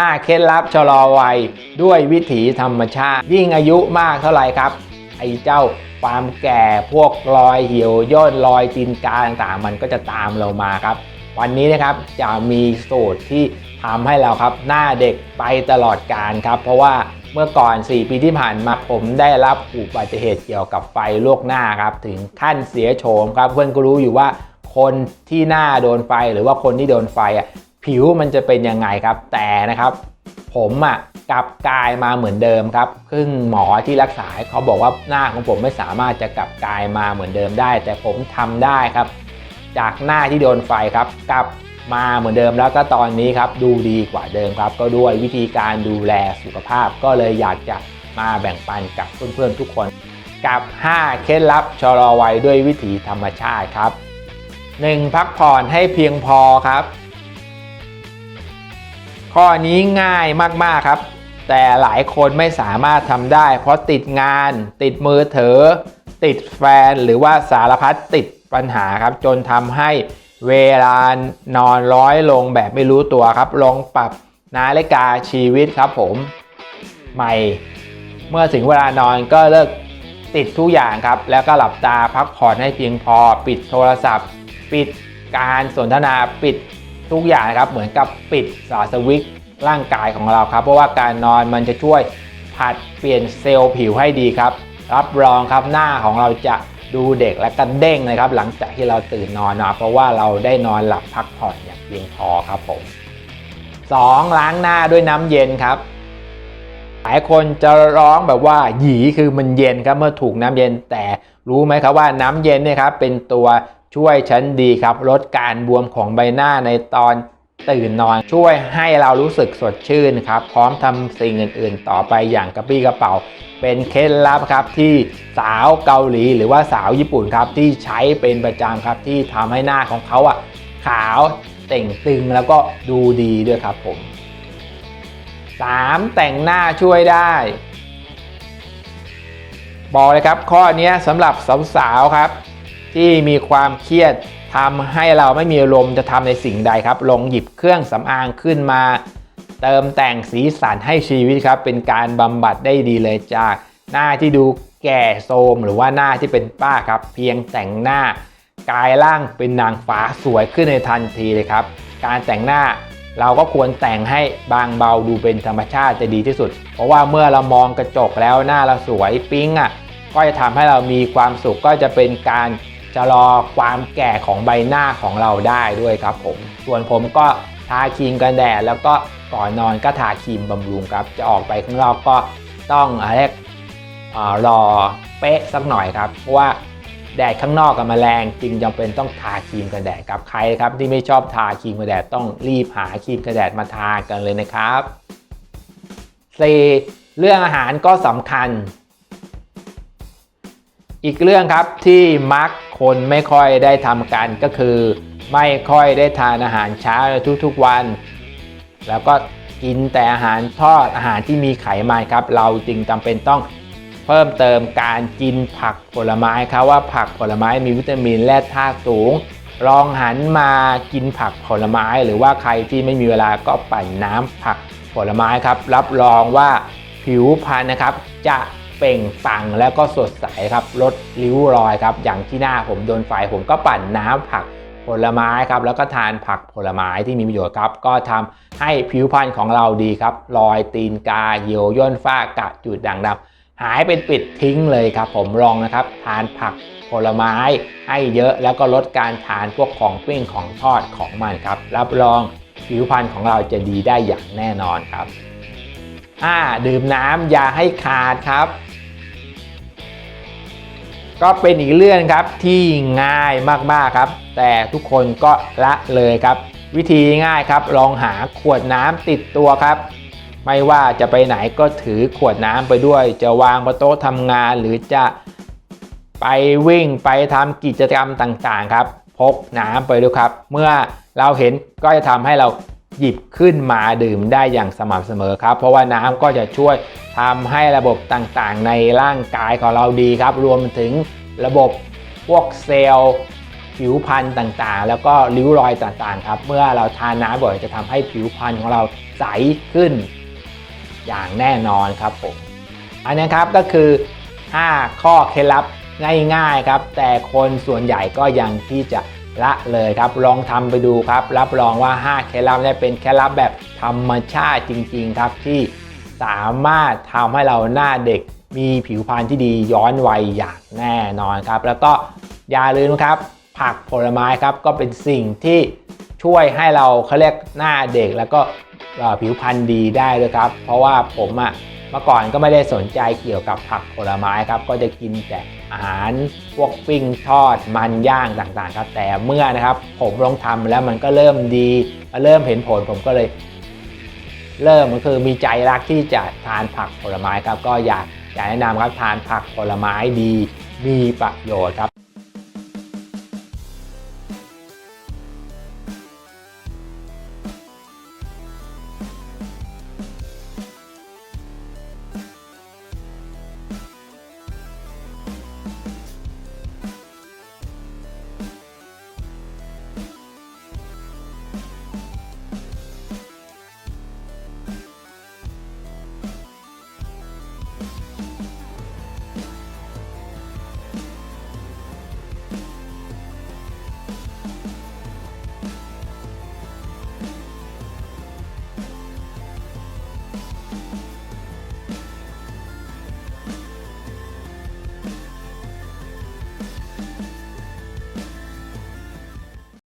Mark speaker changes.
Speaker 1: 5 เคล็ดลับชะลอวัยด้วยวิถีธรรมชาติ ยิ่งอายุมากเท่าไหร่ครับ ไอ้เจ้าความแก่พวกรอยเหี่ยวย่นรอยตีนกาต่างๆ มันก็จะตามเรามาครับ วันนี้นะครับจะมีสูตรที่ทำให้เราครับหน้าเด็กไปตลอดกาลครับ เพราะว่าเมื่อก่อน 4 ปีที่ผ่านมาผมได้รับอุบัติเหตุเกี่ยวกับไฟลวกหน้าครับถึงขั้นเสียโฉมครับเพื่อนก็รู้อยู่ว่าคนที่หน้าโดนไฟหรือว่าคนที่โดนไฟอะ ผิวมันจะเป็นยังไงครับ แต่นะครับ ผมอะกลับกลายมาเหมือนเดิมครับซึ่งหมอที่รักษาเขาบอกว่าหน้าของผมไม่สามารถจะกลับกลายมาเหมือนเดิมได้ แต่ผมทำได้ครับ จากหน้าที่โดนไฟครับกลับมาเหมือนเดิมแล้วก็ตอนนี้ครับดูดีกว่าเดิมครับ ก็ด้วยวิธีการดูแลสุขภาพ ก็เลยอยากจะมาแบ่งปันกับเพื่อนๆทุกคน กับ 5 เคล็ดลับชะลอวัยด้วยวิถีธรรมชาติครับ 1. พักผ่อนให้เพียงพอครับ ข้อนี้ง่ายมากๆครับ แต่หลายคนไม่สามารถทำได้ เพราะติดงาน ติดมือถือ ติดแฟน หรือว่าสารพัดติดปัญหาครับ จนทำให้เวลานอนร้อยลงแบบไม่รู้ตัวครับ ลองปรับนาฬิกาชีวิตครับผมใหม่ เมื่อถึงเวลานอนก็เลิกติดทุกอย่างครับ แล้วก็หลับตาพักผ่อนให้เพียงพอ ปิดโทรศัพท์ ปิดการสนทนาปิด ทุกอย่างนะครับเหมือนกับปิดสาสวิตช์ร่างกายของเราครับ เพราะว่าการนอนมันจะช่วยผัดเปลี่ยนเซลล์ผิวให้ดีครับ รับรองครับหน้าของเราจะดูเด็กและกันเด้งเลยครับ หลังจากที่เราตื่นนอนนะเพราะว่าเราได้นอนหลับพักผ่อนอย่างเพียงพอครับผม 2. ล้างหน้าด้วยน้ำเย็นครับหลายคนจะร้องแบบว่าหยีคือมันเย็นครับเมื่อถูกน้ำเย็นแต่รู้ไหมครับว่าน้ำเย็นเนี่ยครับเป็นตัว ช่วยชั้นดีครับ ลดการบวมของใบหน้าในตอนตื่นนอน ช่วยให้เรารู้สึกสดชื่นครับ พร้อมทำสิ่งอื่น ๆ ต่อไปอย่างกระปี้กระเป๋า เป็นเคล็ดลับครับที่สาวเกาหลีหรือว่าสาวญี่ปุ่นครับที่ใช้เป็นประจำครับที่ทำให้หน้าของเขาอะขาวเต่งตึงแล้วก็ดูดีด้วยครับผม 3. แต่งหน้าช่วยได้ บอกเลยครับข้อนี้สำหรับสาวๆครับ ที่มีความเครียดทำให้เราไม่มีอารมณ์จะทำในสิ่งใดครับ ลงหยิบเครื่องสำอางขึ้นมา เติมแต่งสีสันให้ชีวิตครับ เป็นการบำบัดได้ดีเลยจากหน้าที่ดูแก่โทรมหรือว่าหน้าที่เป็นป้าครับ เพียงแต่งหน้ากายร่างเป็นนางฟ้าสวยขึ้นในทันทีเลยครับ การแต่งหน้าเราก็ควรแต่งให้บางเบาดูเป็นธรรมชาติจะดีที่สุด เพราะว่าเมื่อเรามองกระจกแล้วหน้าเราสวยปิ๊งอะก็จะทำให้เรามีความสุขก็จะเป็นการ จะรอความแก่ของใบหน้าของเราได้ด้วยครับผม ส่วนผมก็ทาครีมกันแดดแล้วก็ก่อนนอนก็ทาครีมบำรุงครับ จะออกไปข้างนอกก็ต้องอะไรอ่ารอเป๊ะสักหน่อยครับ เพราะว่าแดดข้างนอกกับแมลงจึงจำเป็นต้องทาครีมกันแดดครับใครครับ ที่ไม่ชอบทาครีมกันแดดต้องรีบหาครีมกันแดดมาทากันเลยนะครับ 4. เรื่องอาหารก็สำคัญ อีกเรื่องครับที่มัก คนไม่ค่อยได้ทำกันก็คือ ไม่ค่อยได้ทานอาหารเช้าทุกๆวัน แล้วก็กินแต่อาหารทอดอาหารที่มีไขมันครับ เราจึงจำเป็นต้องเพิ่มเติมการกินผักผลไม้ครับว่าผักผลไม้มีวิตามินและธาตุสูง ลองหันมากินผักผลไม้ หรือว่าใครที่ไม่มีเวลาก็ปั่นน้ำผักผลไม้ครับ รับรองว่าผิวพรรณนะครับจะ เปล่งปังแล้วก็สดใสครับลดริ้วรอยครับอย่างที่หน้าผมโดนไฟผมก็ปั่นน้ำผักผลไม้ครับแล้วก็ทานผักผลไม้ที่มีประโยชน์ครับ ก็ทำให้ผิวพรรณของเราดีครับ รอยตีนกาเหี่ยวย่นฝ้ากระจุดด่างดำหายเป็นปิดทิ้งเลยครับ ผมลองนะครับ ทานผักผลไม้ให้เยอะแล้วก็ลดการทานพวกของปิ้งของทอดของมันครับ รับรองผิวพรรณของเราจะดีได้อย่างแน่นอนครับ 5. ดื่มน้ำอย่าให้ขาดครับ ก็เป็นอีกเรื่องครับที่ง่ายมากๆครับ แต่ทุกคนก็ละเลยครับ วิธีง่ายครับลองหาขวดน้ำติดตัวครับ ไม่ว่าจะไปไหนก็ถือขวดน้ำไปด้วย จะวางบนโต๊ะทำงานหรือจะไปวิ่งไปทำกิจกรรมต่างๆครับ พกน้ำไปด้วยครับ เมื่อเราเห็นก็จะทำให้เรา หยิบขึ้นมาดื่มได้อย่างสม่ำเสมอครับ เพราะว่าน้ำก็จะช่วยทำให้ระบบต่างๆ ในร่างกายของเราดีครับ รวมถึงระบบพวกเซลล์ผิวพรรณต่างๆ แล้วก็ริ้วรอยต่างๆ ครับ เมื่อเราทานน้ำบ่อยจะทำให้ผิวพรรณของเราใสขึ้น อย่างแน่นอนครับผมอันนี้ครับก็คือ 5 ข้อเคล็ดลับง่ายๆครับ แต่คนส่วนใหญ่ก็ยังที่จะ ละเลยครับ ลองทำไปดูครับ รับรองว่า 5 เคล็ดลับเนี่ยเป็นเคล็ดลับแบบธรรมชาติจริง ๆ ครับที่สามารถทำให้เราหน้าเด็กมีผิวพรรณที่ดีย้อนวัยอย่างแน่นอนครับ แล้วก็อย่าลืมครับ ผักผลไม้ครับก็เป็นสิ่งที่ช่วยให้เราเขาเรียกหน้าเด็กแล้วก็ผิวพรรณดีได้ด้วยครับ เพราะว่าผมอะ เมื่อก่อนก็ไม่ได้สนใจเกี่ยวกับผักผลไม้ครับ ก็จะกินแต่อาหารพวกปิ้งทอดมันย่างต่างๆครับ แต่เมื่อนะครับ ผมลองทำแล้วมันก็เริ่มดี เริ่มเห็นผลผมก็เลย เริ่มก็คือมีใจรักที่จะทานผักผลไม้ครับ ก็อยากอยากแนะนำครับทานผักผลไม้ดี มีประโยชน์ครับ